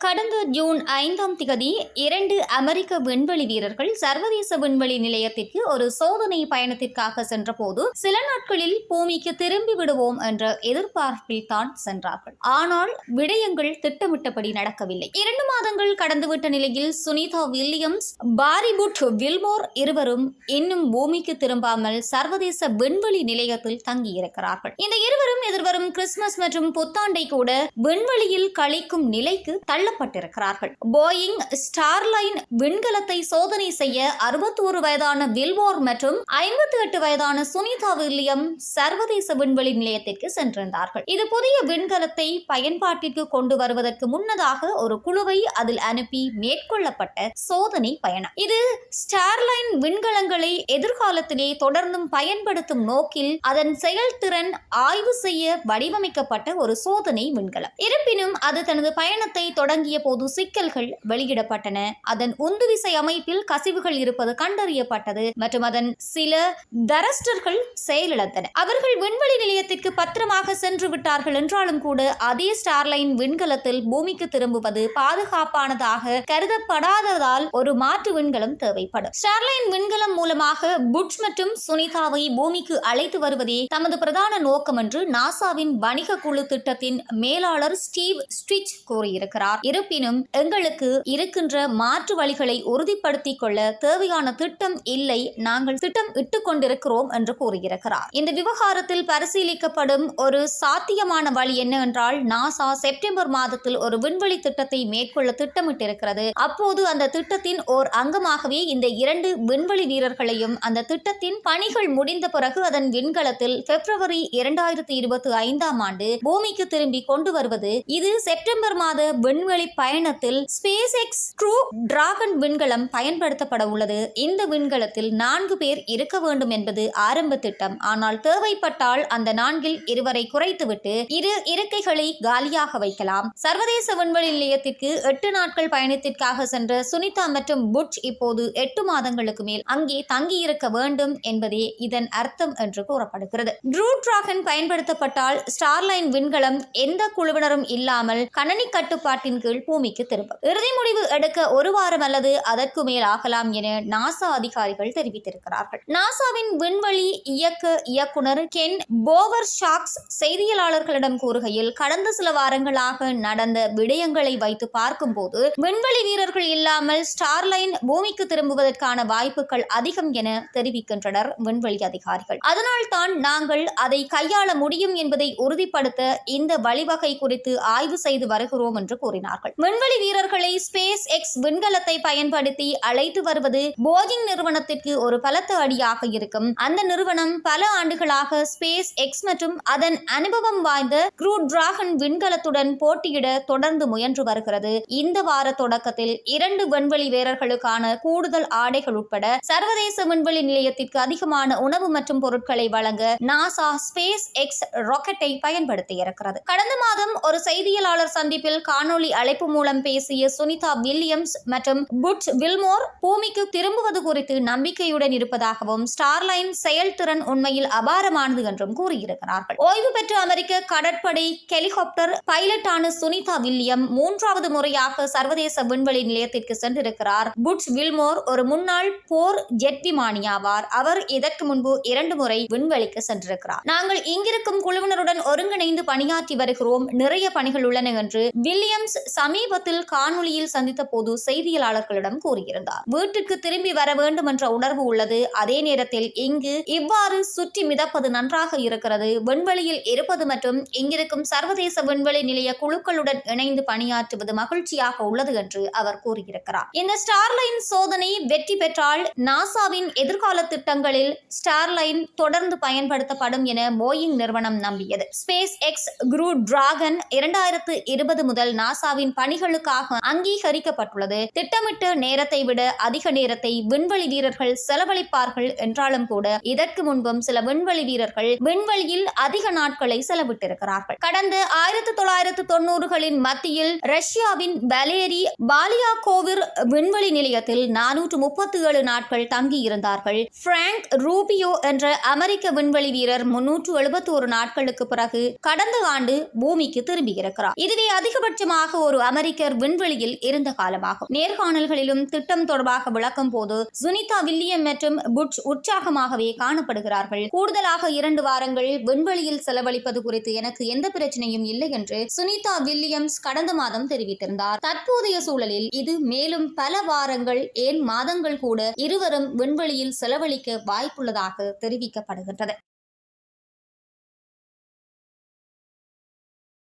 கடந்த ஜூன் ஐந்தாம் திகதி இரண்டு அமெரிக்க விண்வெளி வீரர்கள் சர்வதேச விண்வெளி நிலையத்திற்கு ஒரு சோதனை பயணத்திற்காக சென்றபோது சில நாட்களில் பூமிக்கு திரும்பி விடுவோம் என்ற எதிர்பார்ப்பில் தான் சென்றார்கள். ஆனால் விடயங்கள் திட்டமிட்டபடி நடக்கவில்லை. இரண்டு மாதங்கள் கடந்துவிட்ட நிலையில் சுனிதா வில்லியம்ஸ் பாரிபுட் வில்மோர் இருவரும் இன்னும் பூமிக்கு திரும்பாமல் சர்வதேச விண்வெளி நிலையத்தில் தங்கியிருக்கிறார்கள். இந்த இருவரும் எதிர்வரும் கிறிஸ்துமஸ் மற்றும் புத்தாண்டை கூட விண்வெளியில் கழிக்கும் நிலைக்கு தள்ள தள்ளப்பட்டிருக்கிறார்கள் போயிங் ஸ்டார்லைன் விண்கலத்தை சோதனை செய்ய அறுபத்தி ஒரு வயதான வில்மோர் மற்றும் ஐம்பத்தி எட்டு வயதான சுனிதா வில்லியம் சர்வதேச விண்வெளி நிலையத்திற்கு சென்றிருந்தார்கள். இது புதிய விண்கலத்தை பயன்பாட்டிற்கு கொண்டு வருவதற்கு முன்னதாக ஒரு குழுவை அதில் அனுப்பி மேற்கொள்ளப்பட்ட சோதனை பயணம். இது ஸ்டார்லைன் விண்கலங்களை எதிர்காலத்திலே தொடர்ந்தும் பயன்படுத்தும் நோக்கில் அதன் செயல்திறன் ஆய்வு செய்ய வடிவமைக்கப்பட்ட ஒரு சோதனை விண்கலம். இருப்பினும் அது தனது பயணத்தை அடங்கிய போது சிக்கல்கள் வெளியிடப்பட்டன. அதன் உந்துவிசை அமைப்பில் கசிவுகள் இருப்பது கண்டறியப்பட்டது மற்றும் அதன் சில தரஸ்டர்கள் செயலிழந்தன. அவர்கள் விண்வெளி நிலையத்திற்கு பத்திரமாக சென்று விட்டார்கள் என்றாலும் கூட அதே ஸ்டார்லைன் விண்கலத்தில் பூமிக்கு திரும்புவது பாதுகாப்பானதாக கருதப்படாததால் ஒரு மாற்று விண்கலம் தேவைப்படும். ஸ்டார்லைன் விண்கலம் மூலமாக புட்ச் மற்றும் சுனிதாவை பூமிக்கு அழைத்து வருவதே தமது பிரதான நோக்கம் என்று நாசாவின் வணிக குழு திட்டத்தின் மேலாளர் ஸ்டீவ் ஸ்ட்ரிச் கூறியிருக்கிறார். இருப்பினும் எங்களுக்கு இருக்கின்ற மாற்று வழிகளை உறுதிப்படுத்திக் கொள்ள தேவையான திட்டம் இல்லை. நாங்கள் திட்டம் இட்டுக் கொண்டிருக்கிறோம் என்று கூறியிருக்கிறார். இந்த விவகாரத்தில் பரிசீலிக்கப்படும் ஒரு சாத்தியமான வழி என்னவென்றால் நாசா செப்டம்பர் மாதத்தில் ஒரு விண்வெளி திட்டத்தை மேற்கொள்ள திட்டமிட்டிருக்கிறது. அப்போது அந்த திட்டத்தின் ஓர் அங்கமாகவே இந்த இரண்டு விண்வெளி வீரர்களையும் அந்த திட்டத்தின் பணிகள் முடிந்த பிறகு அதன் விண்கலத்தில் பிப்ரவரி இரண்டாயிரத்தி இருபத்தி ஐந்தாம் ஆண்டு பூமிக்கு திரும்பி கொண்டு வருவது. இது செப்டம்பர் மாத விண்வெளி விண்வெளி பயணத்தில் ஸ்பேஸ் எக்ஸ் ட்ரூ டிராகன் விண்கலம் பயன்படுத்தப்பட உள்ளது. இந்த விண்கலத்தில் நான்கு பேர் இருக்க வேண்டும் என்பது ஆரம்ப திட்டம். ஆனால் தேவைப்பட்டால் அந்த நான்கில் இருவரை குறைத்துவிட்டு இரு இருக்கைகளை காலியாக வைக்கலாம். சர்வதேச விண்வெளி நிலையத்திற்கு எட்டு நாட்கள் பயணத்திற்காக சென்ற சுனிதா மற்றும் புட்ச் இப்போது எட்டு மாதங்களுக்கு மேல் அங்கே தங்கியிருக்க வேண்டும் என்பதே இதன் அர்த்தம் என்று கூறப்படுகிறது. ட்ரூ டிராகன் பயன்படுத்தப்பட்டால் ஸ்டார்லைன் விண்கலம் எந்த குழுவினரும் இல்லாமல் கணனி கட்டுப்பாட்டின் கீழ் பூமிக்கு திரும்பும் இறுதி முடிவு எடுக்க ஒரு வாரம் அல்லது அதற்கு மேல் ஆகலாம் என நாசா அதிகாரிகள் தெரிவித்திருக்கிறார்கள். நாசாவின் விண்வெளி இயக்க இயக்குனர் கென் போவர் ஷாக்ஸ் செய்தியாளர்களிடம் கூறுகையில் கடந்த சில வாரங்களாக நடந்த விடயங்களை வைத்து பார்க்கும்போது விண்வெளி வீரர்கள் இல்லாமல் ஸ்டார்லைன் பூமிக்கு திரும்புவதற்கான வாய்ப்புகள் அதிகம் என தெரிவிக்கின்றனர் விண்வெளி அதிகாரிகள். அதனால் தான் நாங்கள் அதை கையாள முடியும் என்பதை உறுதிப்படுத்த இந்த வழிவகை குறித்து ஆய்வு செய்து வருகிறோம் என்று கூறினார் கூறினார்கள் விண்வெளி வீரர்களை ஸ்பேஸ் எக்ஸ் விண்கலத்தை பயன்படுத்தி அழைத்து வருவது போயிங் நிறுவனத்திற்கு ஒரு பலத்த அடியாக இருக்கும். அந்த நிறுவனம் பல ஆண்டுகளாக ஸ்பேஸ் எக்ஸ் மற்றும் அதன் அனுபவம் வாய்ந்த க்ரூ டிராகன் விண்கலத்துடன் போட்டியிட தொடர்ந்து முயன்று வருகிறது. இந்த வார தொடக்கத்தில் இரண்டு விண்வெளி வீரர்களுக்கான கூடுதல் ஆடைகள் உட்பட சர்வதேச விண்வெளி நிலையத்திற்கு அதிகமான உணவு மற்றும் பொருட்களை வழங்க நாசா ஸ்பேஸ் எக்ஸ் ராக்கெட்டை பயன்படுத்தியிருக்கிறது. கடந்த மாதம் ஒரு செய்தியாளர் சந்திப்பில் காணொளி அழைப்பு மூலம் பேசிய சுனிதா வில்லியம்ஸ் மற்றும் புட்ச் வில்மோர் பூமிக்கு திரும்புவது குறித்து நம்பிக்கையுடன் இருப்பதாகவும் ஸ்டார்லைன் செயல்திறன் உண்மையில் அபாரமானது என்றும் கூறியிருக்கிறார்கள். ஓய்வு பெற்ற அமெரிக்க கடற்படை ஹெலிகாப்டர் பைலட்டான சுனிதா வில்லியம் மூன்றாவது முறையாக சர்வதேச விண்வெளி நிலையத்திற்கு சென்றிருக்கிறார். புட்ச் வில்மோர் ஒரு முன்னாள் போர் ஜெட் விமானி ஆவார் அவர் இதற்கு முன்பு இரண்டு முறை விண்வெளிக்கு சென்றிருக்கிறார். நாங்கள் இங்கிருக்கும் குழுவினருடன் ஒருங்கிணைந்து பணியாற்றி வருகிறோம். நிறைய பணிகள் உள்ளன என்று வில்லியம்ஸ் சமீபத்தில் காணொளியில் சந்தித்த போது செய்தியாளர்களிடம் கூறியிருந்தார். வீட்டுக்கு திரும்பி வர வேண்டும் என்ற உணர்வு உள்ளது. அதே நேரத்தில் இங்கு இவ்வாறு சுற்றி மிதப்பது நன்றாக இருக்கிறது. விண்வெளியில் இருப்பது மற்றும் இங்கிருக்கும் சர்வதேச விண்வெளி நிலைய குழுக்களுடன் இணைந்து பணியாற்றுவது மகிழ்ச்சியாக உள்ளது என்று அவர் கூறியிருக்கிறார். இந்த ஸ்டார்லைன் சோதனை வெற்றி பெற்றால் நாசாவின் எதிர்கால திட்டங்களில் ஸ்டார்லைன் தொடர்ந்து பயன்படுத்தப்படும் என போயிங் நிறுவனம் நம்பியது. ஸ்பேஸ் எக்ஸ் குரூ டிராகன் இரண்டாயிரத்து இருபது முதல் நாசாவின் பணிகளுக்காக அங்கீகரிக்கப்பட்டுள்ளது. திட்டமிட்டு நேரத்தை விட அதிக நேரத்தை விண்வெளி வீரர்கள் செலவழிப்பார்கள் என்றாலும் கூட இதற்கு முன்பும் சில விண்வெளி வீரர்கள் விண்வெளியில் அதிக நாட்களை செலவிட்டிருக்கிறார்கள். கடந்த ஆயிரத்தி தொள்ளாயிரத்து தொண்ணூறுகளின் மத்தியில் ரஷ்யாவின் வலேரி பாலியாகோவிர் விண்வெளி நிலையத்தில் நானூற்று முப்பத்தி ஏழு நாட்கள் தங்கியிருந்தார்கள். பிராங்க் ரூபியோ என்ற அமெரிக்க விண்வெளி வீரர் முன்னூற்று எழுபத்தி ஒரு நாட்களுக்கு பிறகு கடந்த ஆண்டு பூமிக்கு திரும்பியிருக்கிறார். இதுவே அதிகபட்சமாக ஒரு அமெரிக்கர் விண்வெளியில் இருந்த காலமாகும். நேர்காணல்களிலும் திட்டம் தொடர்பாக விளக்கும் போது சுனிதா வில்லியம் மற்றும் புட்ச் உற்சாகமாகவே காணப்படுகிறார்கள். கூடுதலாக இரண்டு வாரங்கள் விண்வெளியில் செலவழிப்பது குறித்து எனக்கு எந்த பிரச்சனையும் இல்லை என்று சுனிதா வில்லியம்ஸ் கடந்த மாதம் தெரிவித்திருந்தார். தற்போதைய சூழலில் இது மேலும் பல வாரங்கள் ஏன் மாதங்கள் கூட இருவரும் விண்வெளியில் செலவழிக்க வாய்ப்புள்ளதாக தெரிவிக்கப்படுகின்றது.